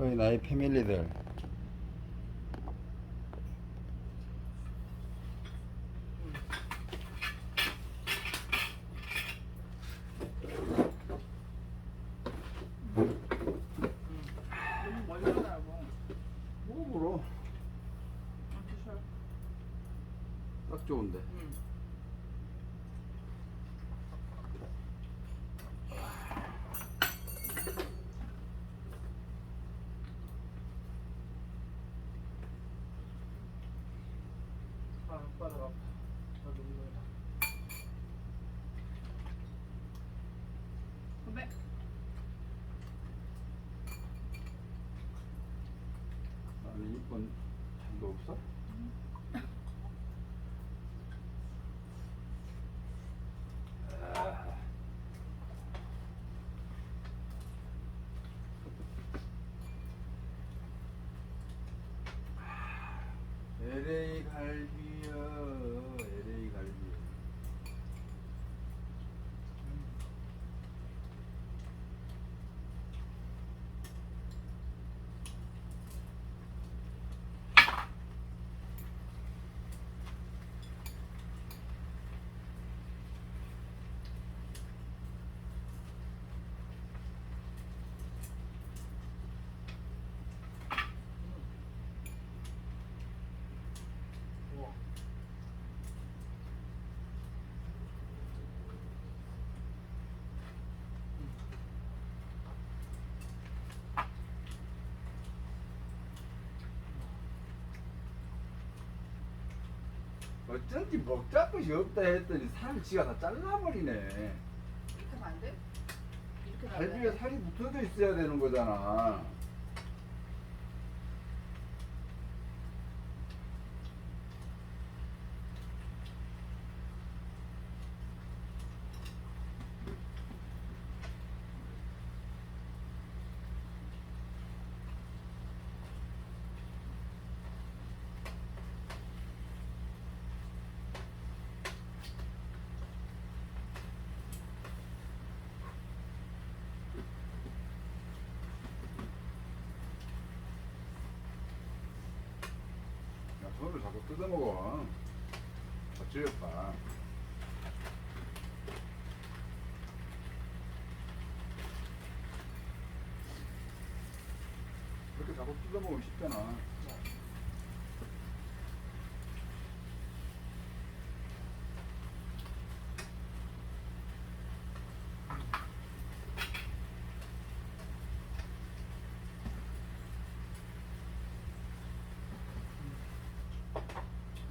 어이 나의 패밀리들 너무 멀리 가라고. 뭐로 아, 드셔. 딱 좋은데 응. 아, 바닥 아파. 나 눈물나. 근데 아니 이쁜 잔도 없어? 아, LA 갈비요 LA 갈비 우와. 어쩐지 먹자 것이 없다 했더니 살을 지가 다 잘라버리네 이렇게 하면 안 돼? 이렇게 갈비에 놔둬야 돼? 살이 붙어져 있어야 되는 거잖아 야 손을 자꾸 뜯어먹어 어찌였다 그렇게 자꾸 뜯어 먹으면 쉽잖아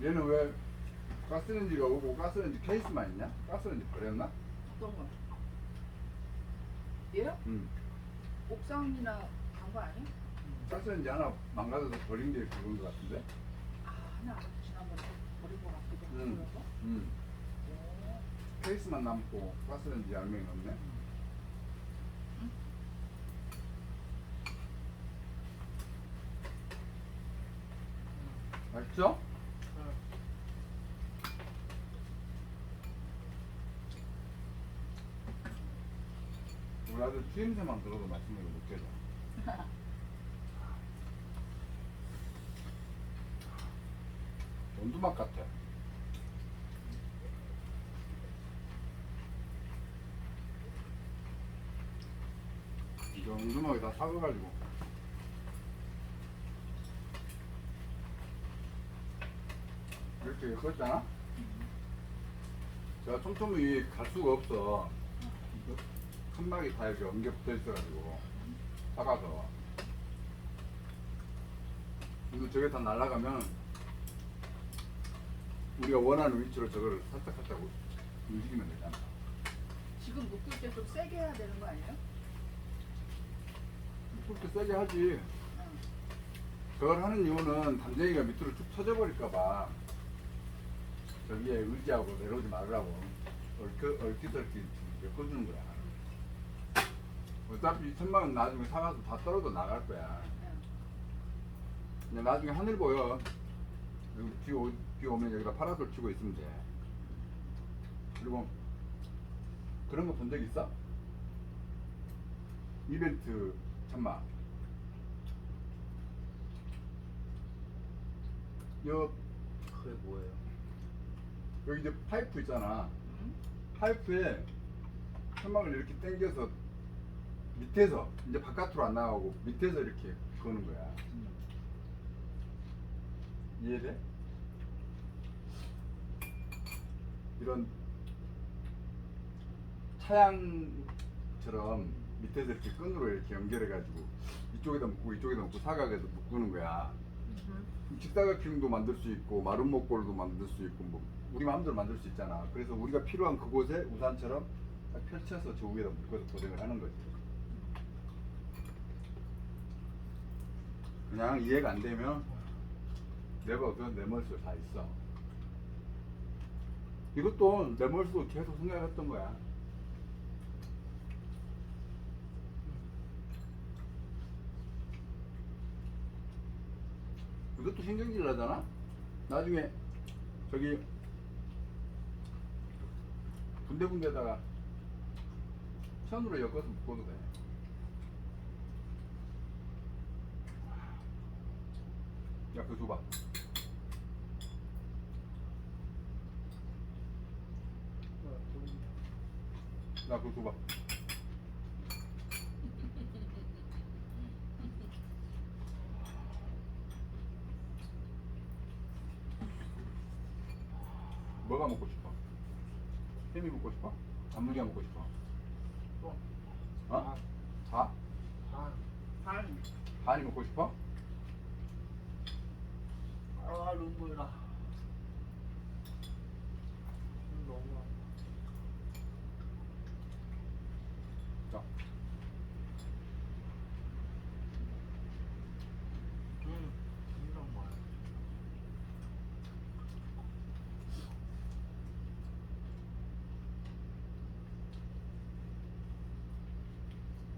얘는 왜 가스레인지가 오고 가스레인지 케이스만 있냐? 가스레인지 버렸나? 어떤 거? 얘요? 응 옥상이나 간거 아니야? 가스레인지 하나 망가져서 버린 게 그건 것 같은데? 아 하나 지난번에 버린 거 같기도 하고 응. 그래서. 응 오. 케이스만 남고 가스레인지 알맹이 없네 맛있어? 응. 우리 아들 추임새만 들어도 맛있는 거 느껴져 원두맛 같아 이거 원두막에 다 삭아가지고. 이렇게 컸잖아? 제가 촘촘히 갈 수가 없어. 이거 큰 막이 다 이렇게 엉겨 붙어 있어가지고 작아서. 이거 저게 다 날아가면 우리가 원하는 위치로 저걸 살짝살짝 움직이면 되잖아 지금 묶을 때 좀 세게 해야 되는 거 아니에요? 그렇게 세게 하지 응. 그걸 하는 이유는 담쟁이가 밑으로 쭉 터져버릴까봐 저기에 의지하고 내려오지 말라고 얼핏, 얼핏얼핏 엮어주는 거야 어차피 2천만 원 나중에 사가서 다 떨어져 나갈 거야 응. 그냥 나중에 하늘 보여 여기 비, 오, 비 오면 여기다 파라솔 치고 있으면 돼. 그리고 그런 거 본 적 있어? 이벤트 참마. 여 그게 뭐예요? 여기 이제 파이프 있잖아. 응? 파이프에 천막을 이렇게 당겨서 밑에서 이제 바깥으로 안 나가고 밑에서 이렇게 거는 거야. 응. 이해돼? 이런 차양처럼 밑에서 이렇게 끈으로 이렇게 연결해가지고 이쪽에다 묶고 이쪽에다 묶고 사각에서 묶는 거야. 직사각형도 만들 수 있고 마른 목골도 만들 수 있고 뭐 우리 마음대로 만들 수 있잖아. 그래서 우리가 필요한 그곳에 우산처럼 딱 펼쳐서 저 위에다 묶어서 고정을 하는 거지. 그냥 이해가 안 되면 내가 그내 머릿속에 다 있어. 이것도 내 머릿속에 계속 생각했던 거야. 이것도 신경질 나잖아? 나중에 저기 군데군데다가 천으로 엮어서 묶어도 돼. 야, 그거 줘봐. 나 그거 줘봐. 뭐가 먹고 싶어? 햄이 먹고 싶어? 단무지가 먹고 싶어? 또. 어? 다? 반. 반. 반이 먹고 싶어? 아 눈물 나. 눈 너무 아파. 자, 음, 이런 거야.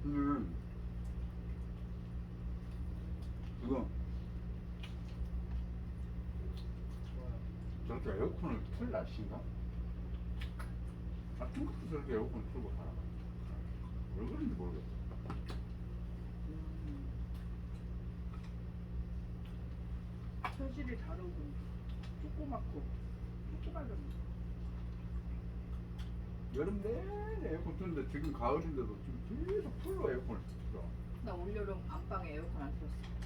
음. 지금 좋아요. 저렇게 에어컨을 틀 날씨인가? 아, 중국도 저렇게 에어컨 틀고 살아. 왜 그런지 모르겠어. 음. 체질이 다르고 조그맣고 조그마한 여름 내내 에어컨 틀는데 지금 가을인데도 지금 계속 풀로 에어컨을 틀어. 나 올여름 안방에 에어컨 안 틀었어.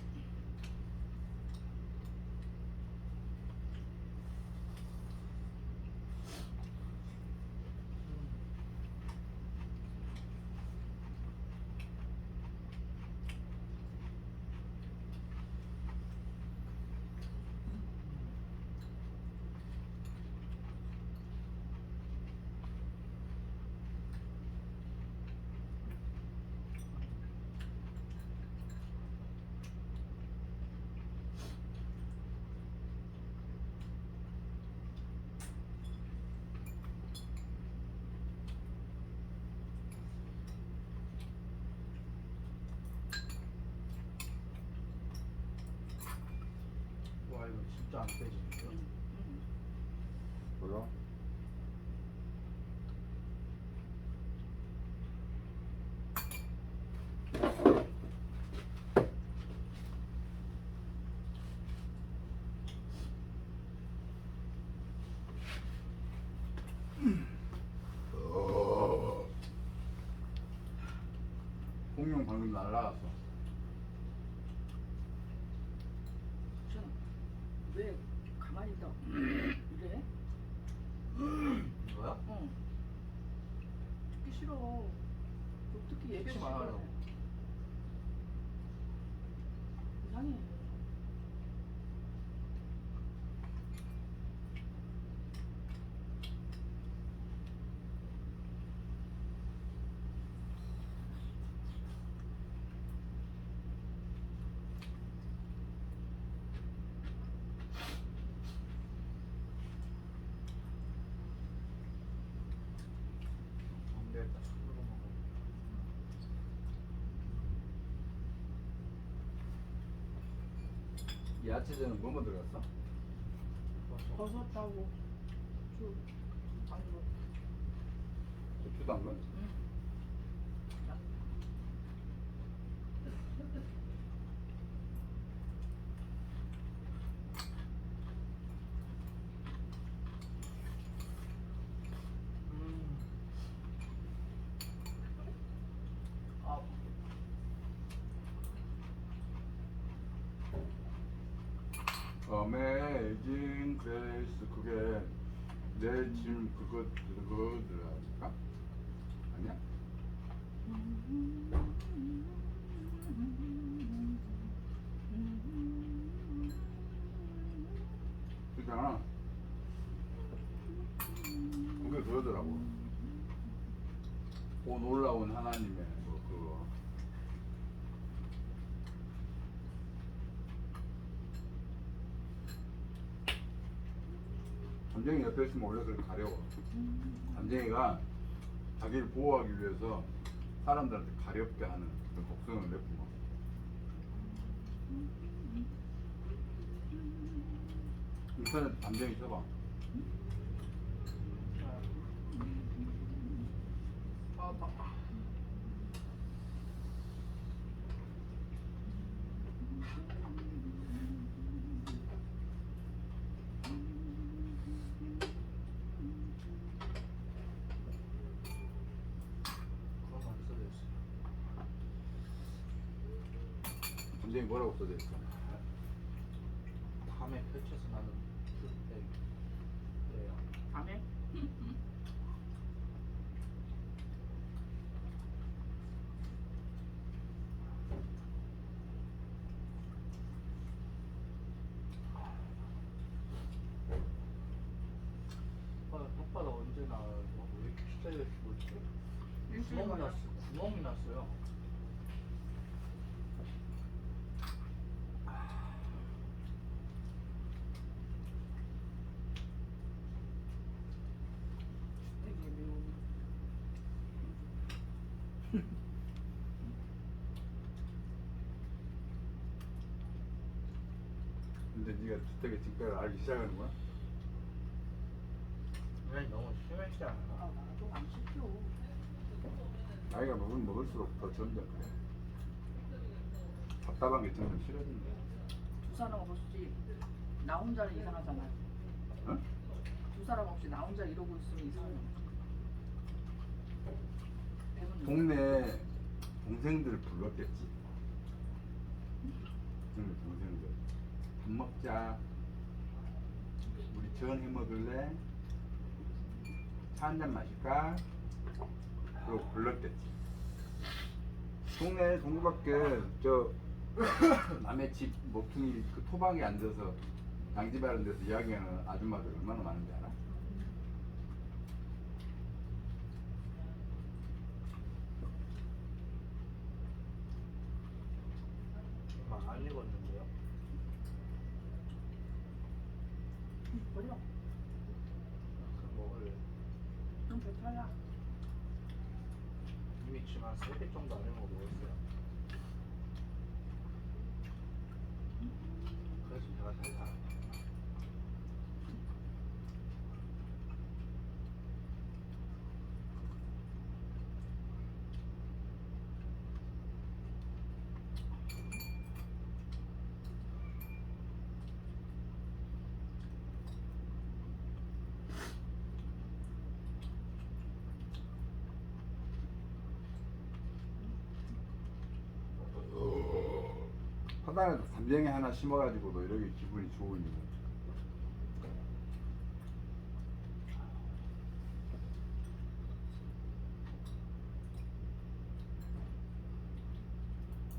와 이거 진짜 안. 응. 응. 뭐야? 공룡 방금 날라갔어. 왜 가만히 있다 이래? 이거야? 응. 듣기 싫어. 너 듣기 얘기 듣지 싫어. 말라고. 이상해. 안 되겠다. 손으로 먹어. 야채전은 뭐뭐 들어갔어? 버섯. 버섯하고 주 당근. 고추 당근? 응. Amazing Grace 그게 내 짐 그거 그거들까 아니야? 그잖아. 그게 그러더라고. 오 놀라운 하나님의 뭐 그거. 담쟁이 옆에 있으면 원래 그렇게 가려워. 담쟁이가 자기를 보호하기 위해서 사람들한테 가렵게 하는 그런 독성을 내뿜어. 인터넷 담쟁이 쳐봐. 아, 봐. 그런 거안 써져 있어. 담쟁이 뭐라고 써져 있어? 밤에 펼쳐서 나는 그때 그래요. 밤에? 똑바로 언제 나와요? 왜 이렇게 기다려 죽었지? 일주일 구멍이 만에. 났어. 구멍이 났어요. 되게 매운. 근데 주택의 진가를 알기 시작하는 거야? 그냥 너무 심했지 아, 않나? 나도 안 시켜. 나이가 먹으면 먹을수록 더 점점 그래. 답답한 게 점점 싫어진다. 두 사람 없이 나 혼자는 이상하잖아. 어? 두 사람 없이 나 혼자 이러고 있으면 이상해. 동네 동생들을 불렀겠지. 동네 동생들. 밥 먹자. 전 해 먹을래? 차한잔 마실까? 그러고 불렀겠지. 동네 동구밖에 저 남의 집 모퉁이 그 토방에 앉아서 양지바른 데서 이야기하는 아줌마들 얼마나 많은지 알아? 엄마 안 익었는데요? 버려. 그럼 먹을래. 좀 배탈나. 이미 지금 한 3개 정도 안 익은 거 먹었어요. 그래서 제가 살살 화단에 담쟁이 하나 심어가지고도 이렇게 기분이 좋으니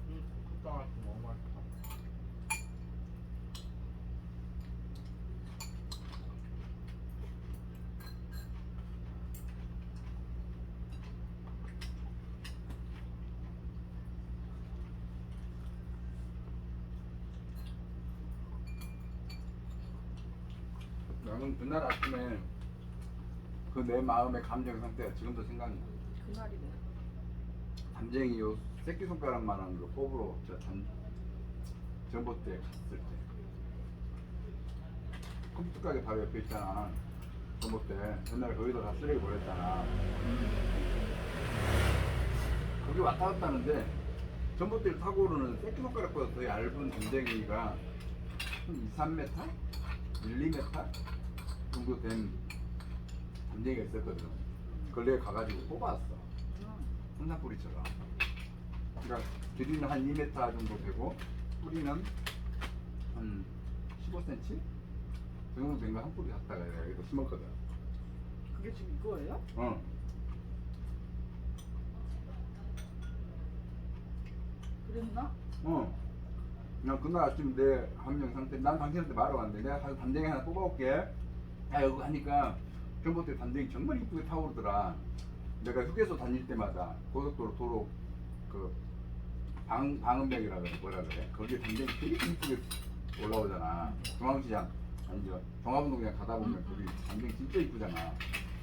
음, 국당할 때 너무 맛있다. 나는 그날 아침에 그 내 마음의 감정 상태가 지금도 생각나 그날이네. 담쟁이 요 새끼 손가락만한 그 뽑으러 저 전, 전봇대에 갔을 때. 컴퓨터 가게 바로 옆에 있잖아. 전봇대 옛날에 거기다 다 쓰레기 버렸잖아. 거기 왔다 갔다 하는데 전봇대를 타고 오르는 새끼 손가락보다 더 얇은 담쟁이가 한 2, 3m? 1, 2m 정도 된 담쟁이가 있었거든 그걸 내가 가가지고 뽑아왔어 응. 홍산뿌리처럼. 그러니까 길이는 한 2m 정도 되고 뿌리는 한 15cm? 그 정도 된 거 한 뿌리 갖다가 내가 이거 심었거든. 그게 지금 이거예요? 어. 그랬나? 어. 나 그날 아침 내 함정 상태, 난 당신한테 말하러 왔는데 내가 가서 담쟁이 하나 뽑아올게. 야, 이거 하니까 전봇대 담쟁이 정말 이쁘게 타오르더라. 내가 휴게소 다닐 때마다 고속도로 도로 그 방, 방음벽이라 그래, 뭐라 그래. 거기에 담쟁이 되게 이쁘게 올라오잖아. 중앙시장, 아니, 저 종합운동장 가다 보면 거기 담쟁이 진짜 이쁘잖아.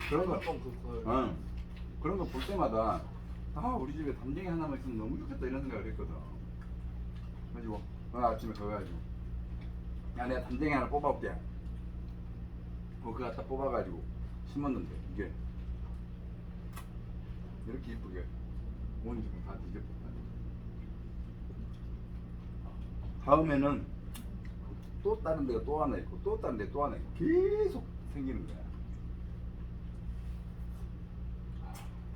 그런 거, 그거 응. 그런 거 볼 때마다 아 우리 집에 담쟁이 하나만 있으면 너무 좋겠다 이런 생각을 했거든. 그래가지고 오늘 아침에 그거 가지고 야 내가 담쟁이 하나 뽑아올게. 뭐 그거 갖다 뽑아가지고 심었는데 이게 이렇게 이쁘게 온 지금 다 뒤집었다. 다음에는 또 다른 데가 또 하나 있고 또 다른 데 또 하나 있고 계속 생기는 거야.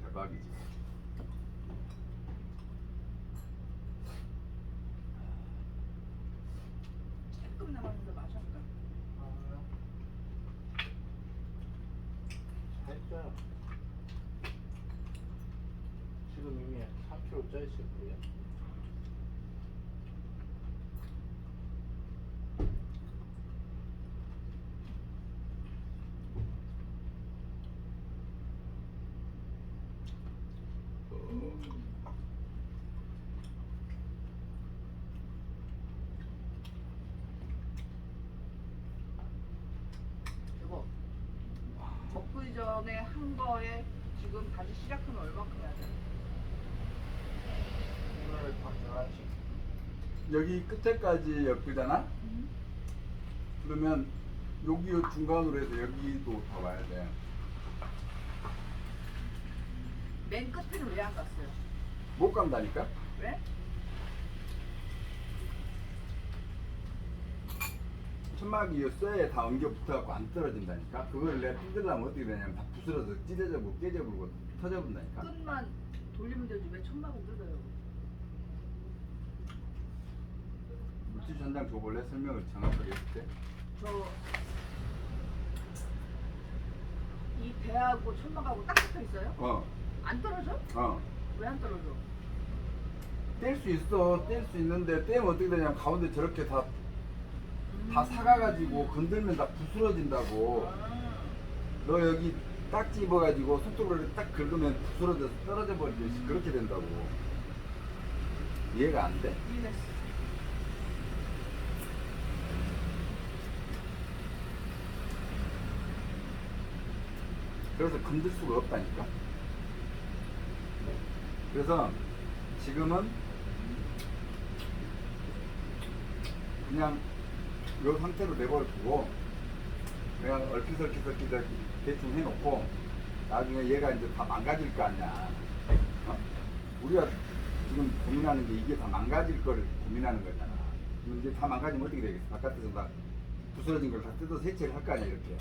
대박이지. 조금 남았는데 마셨다. 살짝 지금 이미 3kg 쪄 있을 거예요. 이거 먹기 전에 한 거에 지금 다시 시작하면 얼마큼 해야 돼? 오늘 밤 11시. 여기 끝에까지 엮으잖아? 그러면 여기 중간으로 해서 여기도 더 와야 돼. 맨 끝에는 왜 안 갔어요? 못 간다니까? 왜? 천막이 이 쇠에 다 엉겨 붙어갖고 안 떨어진다니까? 그걸 내가 뜯으려면 어떻게 되냐면 다 부스러져 찢어져고 깨져버리고 터져본다니까? 끝만 돌리면 되지 왜 천막을 뜯어요? 물질 전장 줘볼래? 설명을 정확하게 했을 때? 저 이 배하고 천막하고 딱 붙어 있어요? 어, 안 떨어져? 어. 왜 안 떨어져? 뗄 수 있어. 뗄 수 있는데 떼면 어떻게 되냐면 가운데 저렇게 다, 다 음. 사가가지고 건들면 다 부스러진다고. 아, 너 여기 딱 집어가지고 손톱으로 딱 긁으면 부스러져서 떨어져 버리듯이 그렇게 된다고. 이해가 안 돼? 이해했어. 그래서 건들 수가 없다니까. 그래서 지금은 그냥 이 상태로 내버려 두고 그냥 얼핏 얼핏 얼핏 대충 해놓고 나중에 얘가 이제 다 망가질 거 아니야. 어? 우리가 지금 고민하는 게 이게 다 망가질 거를 고민하는 거잖아. 그럼 이제 다 망가지면 어떻게 되겠어? 바깥에서 다 부스러진 걸 다 뜯어서 해체를 할 거 아니야, 이렇게.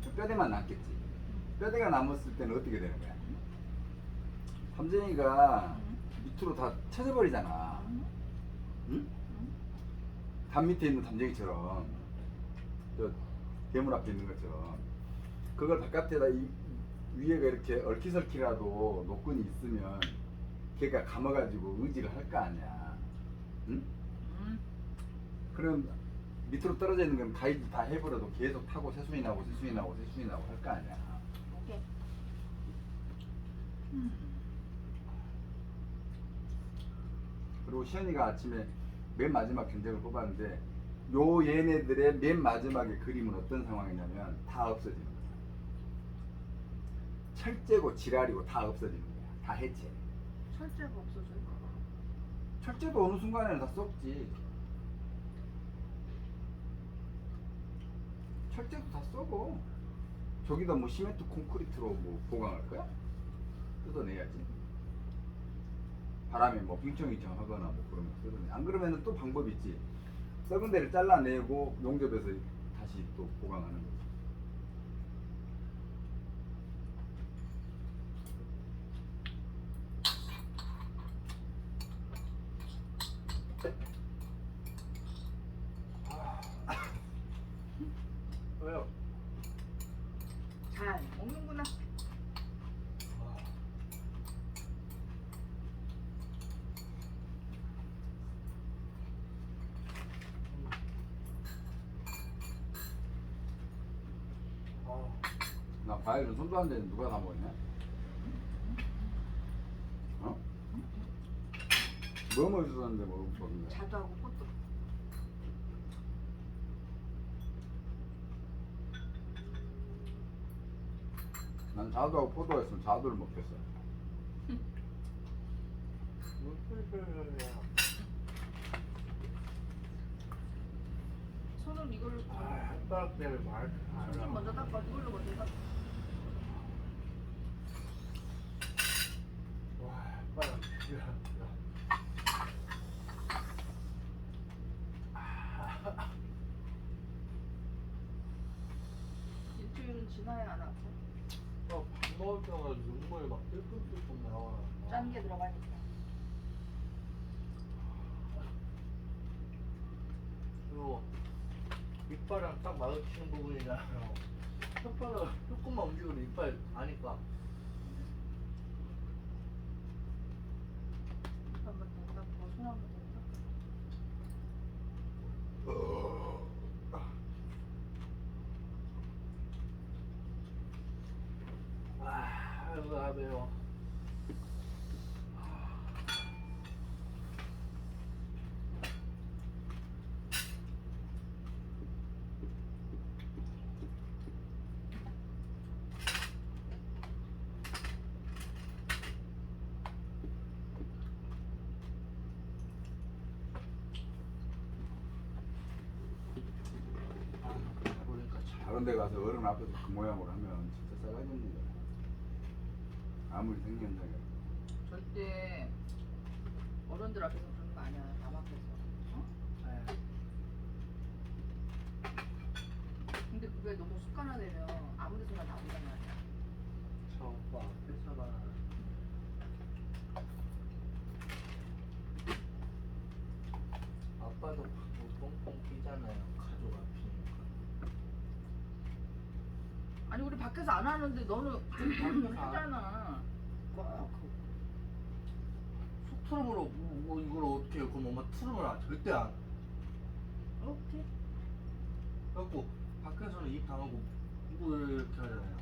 그럼 뼈대만 남겠지. 뼈대가 남았을 때는 어떻게 되는 거야? 함쟁이가 밑으로 다 쳐져버리잖아. 음, 응? 음. 담 밑에 있는 담쟁이처럼 저 괴물 앞에 있는 것처럼 그걸 바깥에다 이, 위에가 이렇게 얼키설키라도 노끈이 있으면 걔가 감아가지고 의지를 할 거 아니야. 응? 음. 그럼 밑으로 떨어져 있는 건 가이드 다 해버려도 계속 타고 새순이 나고 새순이 나고 새순이 나고 할 거 아니야. 그리고 시현이가 아침에 맨 마지막 견적을 뽑았는데 요 얘네들의 맨 마지막의 그림은 어떤 상황이냐면 다 없어지는 거야. 철제고 지랄이고 다 없어지는 거야. 다 해체. 철제가 없어져요. 철제도 어느 순간에는 다 썩지. 철제도 다 썩어. 저기다 뭐 시멘트 콘크리트로 뭐 보강할 거야? 뜯어내야지. 바람에 뭐 빙청이 정하거나 뭐 그러면 뜯어내. 안 그러면은 또 방법이 있지. 썩은 데를 잘라내고 용접해서 다시 또 보강하는 거지. 과일은 손도 안 대는 누가 다 먹었냐? 어? 뭐 먹었었는데 뭐 먹는 거야? 자두하고 포도. 난 자두하고 포도가 있으면 자두를 먹겠어. 손은 이걸로 아, 햇바닥 때문에 말. 손 먼저 닦아. 이걸로 먼저 닦아. 와, 햇바닥. 야, 야. 일주일은 지나야 안 아파. 어, 밥 먹을 때마다 뜰끔뜰끔 나와. 짠 게 들어가니까. 그리고 이빨이랑 딱 마주치는 부분이잖아요. 혓바닥 조금만 움직여도 이빨 아니까. 한번 더 닦고 손 한번 더 닦아. 아, 아이고, 아 매워. 아, 다른 데 가서 어른 앞에서 그 모양으로 하면 진짜 싸가지 없는 거야. 아무리 생년자가. 절대 어른들 앞에서 그러는 거 아니야. 남 앞에서. 어? 네. 근데 그게 너무 습관화되면 아무 데서나 나온단 말이야. 저 오빠 앞에서만 아빠도 뭐 뻥뻥 뛰잖아요 가족 앞이니까 밖에서 안 하는데 너는 밖에서 안- 하잖아. 꼭. 속트름으로 뭐, 뭐 이걸 어떻게 해 그럼 엄마 트름을 안 절대 안 오케이. 그래갖고 밖에서는 입 다물고 이거 이렇게 하잖아요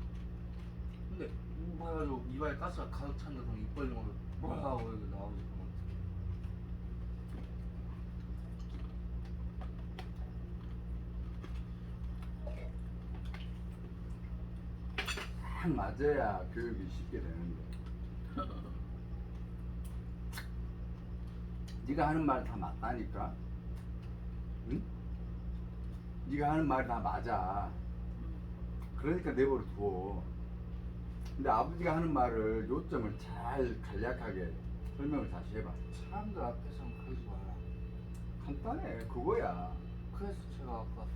근데 뭐 해가지고 입안에 가스가 가득 찬데 그럼 입 거를 뭐 하고 이렇게 나오지 그럼 딱 맞아야 교육이 쉽게 되는데. 네가 하는 말 다 맞다니까. 응? 네가 하는 말이 다 맞아. 그러니까 내버려 둬. 근데 아버지가 하는 말을 요점을 잘 간략하게 설명을 다시 해봐. 사람들 앞에서는 그러지 마라 간단해. 그거야. 그래서 제가 아까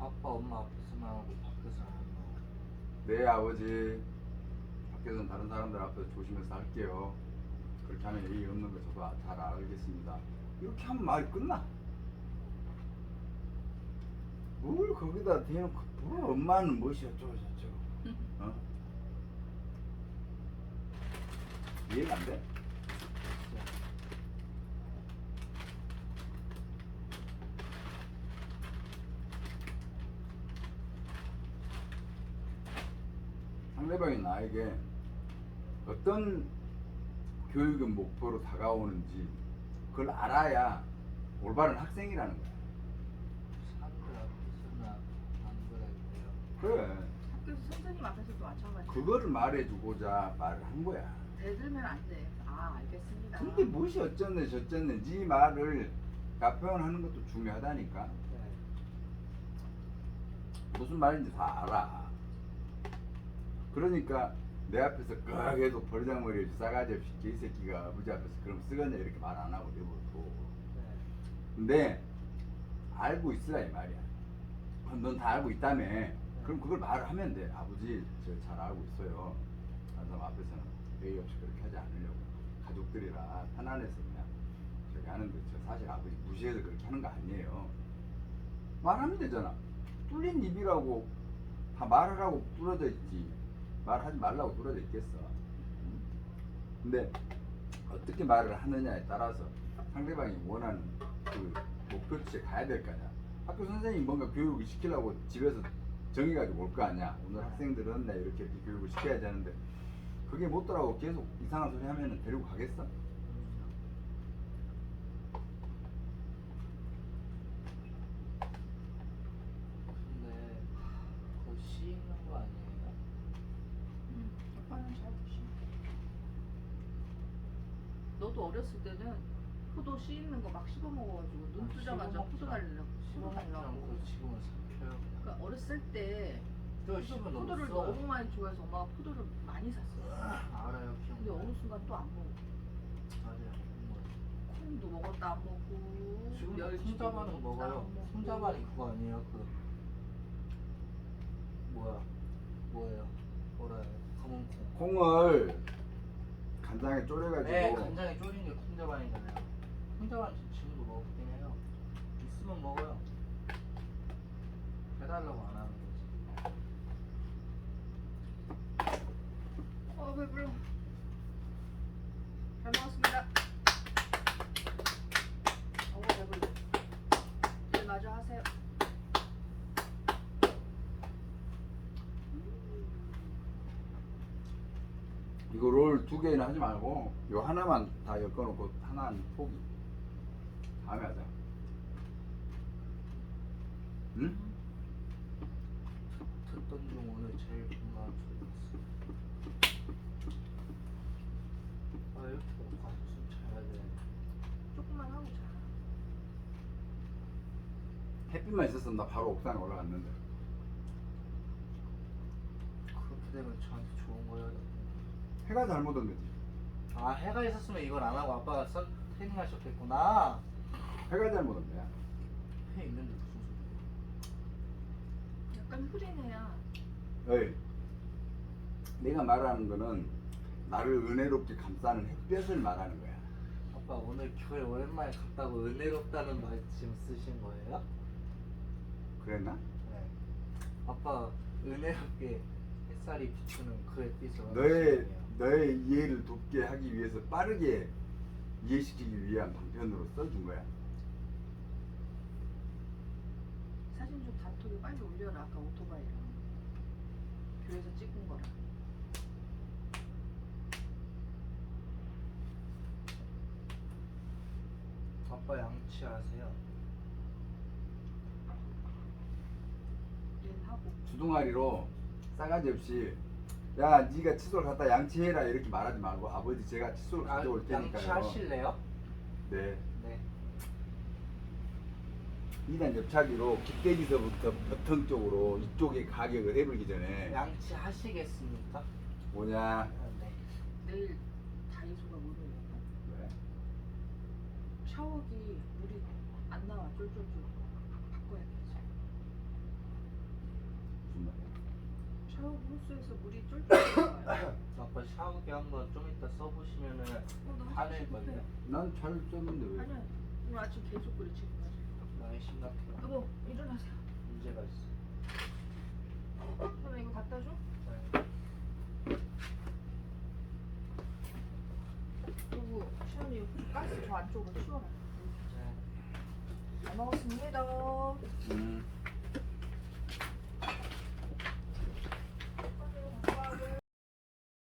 아빠 엄마 앞에서만 하고 밖에서는 안 하고 내 아버지 밖에서는 다른 사람들 앞에서 조심해서 할게요. 그렇게 하면 예의 없는 거 저도 아- 잘 알겠습니다. 이렇게 하면 말이 끝나. 뭘 거기다 대놓고 뭐 엄마는 무엇이 어쩌고 저쩌고 어? 이해가 안 돼? 상대방이 나에게 어떤 교육의 목표로 다가오는지 그걸 알아야 올바른 학생이라는 거야. 그래. 학교에서 선생님 앞에서도 마찬가지. 그거를 말해주고자 말을 한 거야. 대들면 안 돼. 아 알겠습니다. 근데 무엇이 어쩌네 저쩌네 네 말을 다 표현하는 것도 중요하다니까. 네. 무슨 말인지 다 알아. 그러니까 내 앞에서 끄하게도 버르장머리 싸가지 없이 개 새끼가 아버지 앞에서 그럼 쓰겠냐 이렇게 말 안 하고 내버려둬. 네. 근데 알고 있으라 이 말이야. 넌 다 알고 있다며. 그럼 그걸 말을 하면 돼. 아버지 저 잘 알고 있어요. 그래서 앞에서는 예의 없이 그렇게 하지 않으려고. 가족들이라 편안해서 그냥 저기 하는데 저 사실 아버지 무시해서 그렇게 하는 거 아니에요. 말하면 되잖아. 뚫린 입이라고 다 말하라고 뚫어져 있지. 말하지 말라고 뚫어져 있겠어. 응? 근데 어떻게 말을 하느냐에 따라서 상대방이 원하는 그 목표치에 가야 될 거냐. 학교 선생님이 뭔가 교육을 시키려고 집에서 정해가지고 올 거 아니야. 오늘 학생들은 내 이렇게 이렇게 교육을 시켜야지 하는데 그게 못 따라고 계속 이상한 소리 하면은 데리고 가겠어? 근데 그거 씨 있는 거 아니에요? 응. 아빠는 잘 드시. 어렸을 때는 포도 씨 있는 거 막 씹어 먹어가지고 눈 아, 뜨자마자 씹어 포도 먹지 달리려고 씹어 달라고. 않고 지금은 삼켜요 그냥 그러니까 어렸을 때저 포도- 씹어 포도를 넣었어요 너무 많이 좋아해서 엄마가 포도를 많이 샀어. 알아요 근데 기억나요 어느 순간 또 안 먹어. 맞아요 뭐. 콩도 먹었다 안 먹고. 지금 멸치도 먹었다 먹어요 안 먹고. 콩자반이 그거 아니에요 그 뭐야 뭐예요 뭐라 해요 검은 콩 콩을 간장에 졸여가지고 네, 간장에 졸인 게 콩자반이잖아요. 콩자반 지- 지금도 먹긴 해요. 있으면 먹어요. 해달라고 안 하는 거지. 어 배불러. 잘 먹었습니다. 어우 배불러. 일 마저 하세요. 이거 롤 두 개는 하지 말고 요 하나만 다 엮어놓고 하나는 포기 다음에 하자 응? 듣던 중 오늘 제일 건강한 소리였어. 아 이렇게 먹고 한숨 자야 돼. 조금만 하고 자. 햇빛만 있었으면 나 바로 옥상에 올라갔는데 그렇게 되면 저한테. 해가 잘못 온 거지 아 해가 있었으면 이걸 안 하고 아빠가 선 태닝 하셨겠구나. 해가 잘못 온 거야 해 있는데 무슨 소리야? 약간 흐리네야. 어이 내가 말하는 거는 나를 은혜롭게 감싸는 햇볕을 말하는 거야 아빠 오늘 교회 오랜만에 갔다고 은혜롭다는 말 지금 쓰신 거예요? 그랬나? 네. 아빠 은혜롭게 햇살이 비추는 그 햇빛을 너의 원하시네요. 너의 이해를 돕게 하기 위해서 빠르게 이해시키기 위한 방편으로 써준 거야 사진 좀 단톡에 빨리 올려라. 아까 오토바이랑. 교회에서 찍은 거랑. 아빠 양치하세요. 일하고. 주둥아리로 싸가지 없이 야 네가 칫솔 갖다 양치해라 이렇게 말하지 말고 아버지 제가 칫솔 가져올 테니까요 양치하실래요? 네 네. 2단 옆차기로 깃대기서부터 버튼 쪽으로 이쪽에 가격을 해버리기 전에 양치하시겠습니까? 뭐냐 아, 네. 내일 다이소가 열어. 네. 샤워기 물이 안 나와 쫄쫄쫄 바꿔야 되지 무슨 말이야 샤워기 호스에서 물이 쫄쫄 나와요 아빠 샤워기 한번 좀 이따 써보시면은 어, 너 화낼걸요? 난잘 썼는데 왜 아니야 오늘 아침 계속 그래 지금까지 많이 심각해요. 여보 일어나세요 문제가 있어. 그럼 이거 갖다 줘? 네. 그리고 시원이 가스 저 안쪽으로 치워라 네. 잘 먹었습니다 음.